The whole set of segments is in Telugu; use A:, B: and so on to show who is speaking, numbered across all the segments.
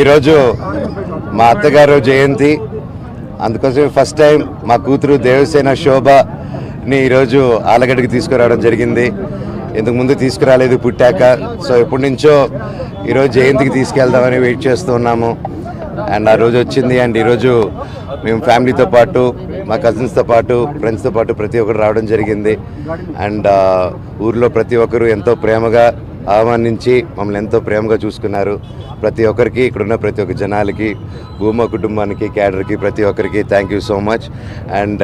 A: ఈరోజు మా అత్తగారు జయంతి. అందుకోసం ఫస్ట్ టైం మా కూతురు దేవసేన శోభని ఈరోజు ఆలగడ్డకి తీసుకురావడం జరిగింది. ఇంతకు ముందు తీసుకురాలేదు పుట్టాక. సో ఎప్పటి నుంచో ఈరోజు జయంతికి తీసుకెళ్దామని వెయిట్ చేస్తూ ఉన్నాము. అండ్ ఆ రోజు వచ్చింది. అండ్ ఈరోజు మేము ఫ్యామిలీతో పాటు మా కజిన్స్తో పాటు ఫ్రెండ్స్తో పాటు ప్రతి ఒక్కరు రావడం జరిగింది. అండ్ ఊర్లో ప్రతి ఒక్కరు ఎంతో ప్రేమగా ఆహ్వానించి మమ్మల్ని ఎంతో ప్రేమగా చూసుకున్నారు. ప్రతి ఒక్కరికి ఇక్కడున్న ప్రతి ఒక్క జనాలకి భూమా కుటుంబానికి క్యాడర్కి ప్రతి ఒక్కరికి thank you so much and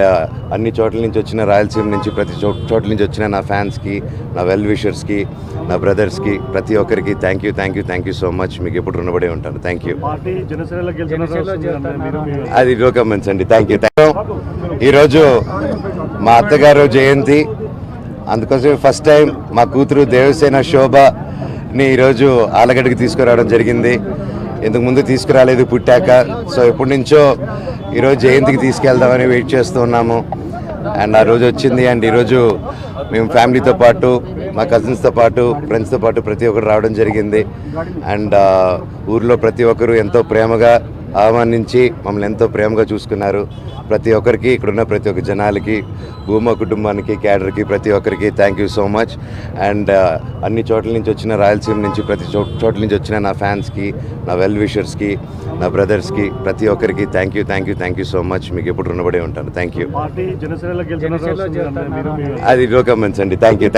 A: అన్ని చోట్ల నుంచి వచ్చిన రాయలసీమ నుంచి ప్రతి చో చోట్ల నుంచి వచ్చిన నా ఫ్యాన్స్కి నా వెల్ విషర్స్కి నా బ్రదర్స్కి ప్రతి ఒక్కరికి thank you thank you thank you so much మీకు ఎప్పుడు రుణపడే ఉంటాను. థ్యాంక్ యూ అది లోకమెంట్స్ అండి. థ్యాంక్ యూ ఈరోజు మా అత్తగారు జయంతి అందుకోసం ఫస్ట్ టైం మా కూతురు దేవసేన శోభని ఈరోజు ఆలగడ్డకి తీసుకురావడం జరిగింది. ఇంతకు ముందు తీసుకురాలేదు పుట్టాక. సో ఎప్పటి నుంచో ఈరోజు జయంతికి తీసుకెళ్దామని వెయిట్ చేస్తూ ఉన్నాము. అండ్ ఆ రోజు వచ్చింది. అండ్ ఈరోజు మేము ఫ్యామిలీతో పాటు మా కజిన్స్తో పాటు ఫ్రెండ్స్తో పాటు ప్రతి ఒక్కరు రావడం జరిగింది. అండ్ ఊర్లో ప్రతి ఒక్కరు ఎంతో ప్రేమగా ఆహ్వానించి మమ్మల్ని ఎంతో ప్రేమగా చూసుకున్నారు. ప్రతి ఒక్కరికి ఇక్కడున్న ప్రతి ఒక్క జనాలకి భూమా కుటుంబానికి క్యాడర్కి ప్రతి ఒక్కరికి thank you so much and అన్ని చోట్ల నుంచి వచ్చిన రాయలసీమ నుంచి ప్రతి చో చోట్ల నుంచి వచ్చిన నా ఫ్యాన్స్కి నా వెల్ విషర్స్కి నా బ్రదర్స్కి ప్రతి ఒక్కరికి thank you thank you thank you so much మీకు ఎప్పుడు రుణపడే ఉంటాను. థ్యాంక్ యూ అది లోకమెంట్స్ అండి. Thank you